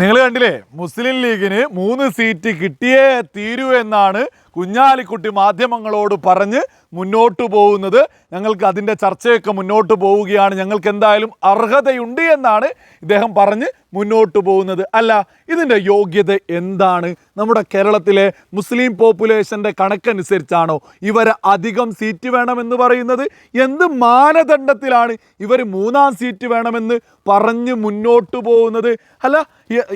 നിങ്ങൾ കണ്ടില്ലേ? മുസ്ലിം ലീഗിന് മൂന്ന് സീറ്റ് കിട്ടിയേ തീരൂ എന്നാണ് കുഞ്ഞാലിക്കുട്ടി മാധ്യമങ്ങളോട് പറഞ്ഞ് മുന്നോട്ട് പോകുന്നത്. ഞങ്ങൾക്ക് അതിന്റെ ചർച്ചയൊക്കെ മുന്നോട്ട് പോവുകയാണ്. ഞങ്ങൾക്ക് എന്തായാലും അർഹതയുണ്ട് എന്നാണ് ഇദ്ദേഹം പറഞ്ഞ് മുന്നോട്ട് പോകുന്നത്. അല്ല ഇതിന്റെ യോഗ്യത എന്താണ്? നമ്മുടെ കേരളത്തിലെ മുസ്ലിം പോപ്പുലേഷന്റെ കണക്കനുസരിച്ചാണോ ഇവർ അധികം സീറ്റ് വേണമെന്ന് പറയുന്നത്? എന്ത് മാനദണ്ഡത്തിലാണ് ഇവർ മൂന്നാം സീറ്റ് വേണമെന്ന് പറഞ്ഞ് മുന്നോട്ട് പോകുന്നത്? അല്ല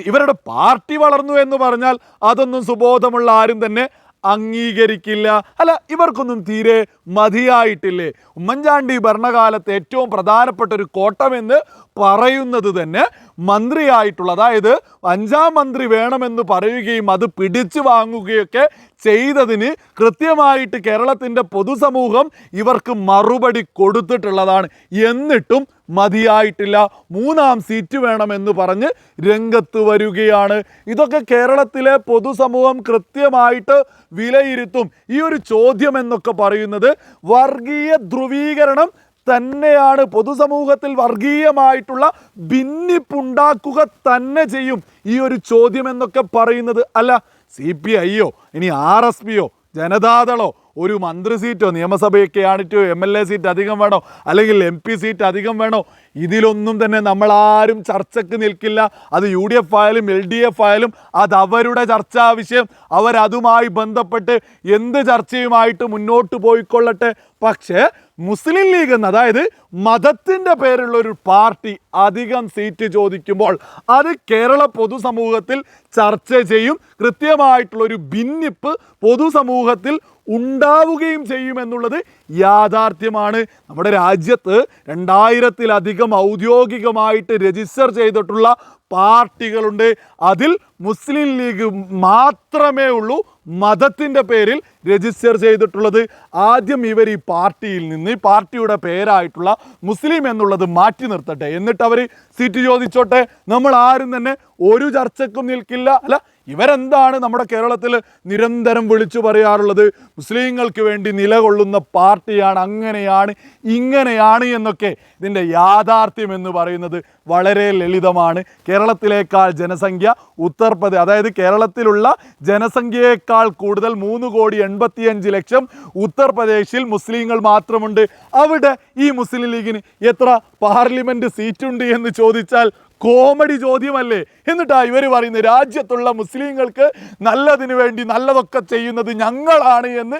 ഇവരുടെ പാർട്ടി വളർന്നു എന്ന് പറഞ്ഞാൽ അതൊന്നും സുബോധമുള്ള ആരും തന്നെ അംഗീകരിക്കില്ല. അല്ല ഇവർക്കൊന്നും തീരെ മതിയായിട്ടില്ലേ? ഉമ്മൻചാണ്ടി ഭരണകാലത്ത് ഏറ്റവും പ്രധാനപ്പെട്ട ഒരു കോട്ടമെന്ന് പറയുന്നത് തന്നെ മന്ത്രിയായിട്ടുള്ള അതായത് അഞ്ചാം മന്ത്രി വേണമെന്ന് പറയുകയും അത് പിടിച്ചു വാങ്ങുകയൊക്കെ ചെയ്തതിന് കൃത്യമായിട്ട് കേരളത്തിന്റെ പൊതുസമൂഹം ഇവർക്ക് മറുപടി കൊടുത്തിട്ടുള്ളതാണ്. എന്നിട്ടും മതിയായിട്ടില്ല. മൂന്നാം സീറ്റ് വേണമെന്ന് പറഞ്ഞ് രംഗത്ത് വരികയാണ്. ഇതൊക്കെ കേരളത്തിലെ പൊതുസമൂഹം കൃത്യമായിട്ട് വിലയിരുത്തും. ഈ ഒരു ചോദ്യം എന്നൊക്കെ പറയുന്നത് വർഗീയ ധ്രുവീകരണം തന്നെയാണ്. പൊതുസമൂഹത്തിൽ വർഗീയമായിട്ടുള്ള ഭിന്നിപ്പുണ്ടാക്കുക തന്നെ ചെയ്യും ഈ ഒരു ചോദ്യം എന്നൊക്കെ പറയുന്നത്. അല്ല സി പി ഐയോ ഇനി ആർ എസ് പിയോ ജനതാദളോ ഒരു മന്ത്രി സീറ്റോ നിയമസഭയൊക്കെ ആണിട്ടോ എം എൽ എ സീറ്റ് അധികം വേണോ? അല്ലെങ്കിൽ എം പി സീറ്റ് അധികം വേണോ? ഇതിലൊന്നും തന്നെ നമ്മളാരും ചർച്ചയ്ക്ക് നിൽക്കില്ല. അത് യു ഡി എഫ് ആയാലും എൽ ഡി എഫ് ആയാലും അത് അവരുടെ ചർച്ചാ വിഷയം. അവരതുമായി ബന്ധപ്പെട്ട് എന്ത് ചർച്ചയുമായിട്ട് മുന്നോട്ട് പോയിക്കൊള്ളട്ടെ? പക്ഷേ മുസ്ലിം ലീഗ് എന്ന് അതായത് മതത്തിന്റെ പേരുള്ള ഒരു പാർട്ടി അധികം സീറ്റ് ചോദിക്കുമ്പോൾ അത് കേരള പൊതുസമൂഹത്തിൽ ചർച്ച ചെയ്യും. കൃത്യമായിട്ടുള്ളൊരു ഭിന്നിപ്പ് പൊതുസമൂഹത്തിൽ ഉണ്ടാവുകയും ചെയ്യുമെന്നുള്ളത് യാഥാർത്ഥ്യമാണ്. നമ്മുടെ രാജ്യത്ത് രണ്ടായിരത്തിലധികം ഔദ്യോഗികമായിട്ട് രജിസ്റ്റർ ചെയ്തിട്ടുള്ള പാർട്ടികളുണ്ട്. അതിൽ മുസ്ലിം ലീഗ് മാത്രമേ ഉള്ളൂ മതത്തിന്റെ പേരിൽ രജിസ്റ്റർ ചെയ്തിട്ടുള്ളത്. ആദ്യം ഇവർ ഈ പാർട്ടിയിൽ നിന്ന് ഈ പാർട്ടിയുടെ പേരായിട്ടുള്ള മുസ്ലിം എന്നുള്ളത് മാറ്റി നിർത്തട്ടെ. എന്നിട്ട് അവർ സീറ്റ് ചോദിച്ചോട്ടെ. നമ്മൾ ആരും തന്നെ ഒരു ചർച്ചക്കും നിൽക്കില്ല. അല്ല ഇവരെന്താണ് നമ്മുടെ കേരളത്തിൽ നിരന്തരം വിളിച്ചു പറയാറുള്ളത്? മുസ്ലിങ്ങൾക്ക് വേണ്ടി നിലകൊള്ളുന്ന പാർട്ടിയാണ് അങ്ങനെയാണ് ഇങ്ങനെയാണ് എന്നൊക്കെ ഇതിന്റെ യാഥാർത്ഥ്യം എന്ന് പറയുന്നത് വളരെ ലളിതമാണ്. കേരളത്തിലേക്കാൾ ജനസംഖ്യ ഉത്തർപ്രദേശ് അതായത് കേരളത്തിലുള്ള ജനസംഖ്യയേക്കാൾ കൂടുതൽ മൂന്ന് കോടി എൺപത്തിയഞ്ച് ലക്ഷം ഉത്തർപ്രദേശിൽ മുസ്ലിങ്ങൾ മാത്രമുണ്ട്. അവിടെ ഈ മുസ്ലിം ലീഗിന് എത്ര പാർലമെന്റ് സീറ്റുണ്ട് എന്ന് ചോദിച്ചാൽ കോമഡി ചോദ്യമല്ലേ? എന്നിട്ടാ ഇവർ പറയുന്നത് രാജ്യത്തുള്ള മുസ്ലിങ്ങൾക്ക് നല്ലതിന് വേണ്ടി നല്ലതൊക്കെ ചെയ്യുന്നത് ഞങ്ങളാണ് എന്ന്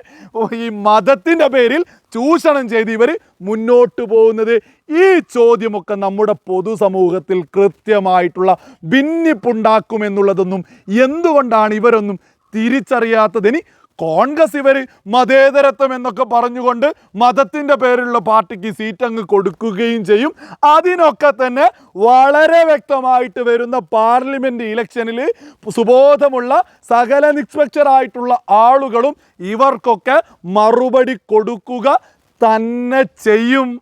ഈ മതത്തിന്റെ പേരിൽ ചൂഷണം ചെയ്ത് ഇവർ മുന്നോട്ട് പോകുന്നത്. ഈ ചോദ്യമൊക്കെ നമ്മുടെ പൊതുസമൂഹത്തിൽ കൃത്യമായിട്ടുള്ള ഭിന്നിപ്പുണ്ടാക്കുമെന്നുള്ളതൊന്നും എന്തുകൊണ്ടാണ് ഇവരൊന്നും തിരിച്ചറിയാത്തതിന് കോൺഗ്രസ് ഇവർ മതേതരത്വം എന്നൊക്കെ പറഞ്ഞുകൊണ്ട് മതത്തിന്റെ പേരിലുള്ള പാർട്ടിക്ക് സീറ്റ് അങ്ങ് കൊടുക്കുകയും ചെയ്യും. അതിനൊക്കെ തന്നെ വളരെ വ്യക്തമായിട്ട് വരുന്ന പാർലമെന്റ് ഇലക്ഷനിൽ സുബോധമുള്ള സകല നിക്സ്പെക്ചറായിട്ടുള്ള ആളുകളും ഇവർക്കൊക്കെ മറുപടി കൊടുക്കുക തന്നെ ചെയ്യും.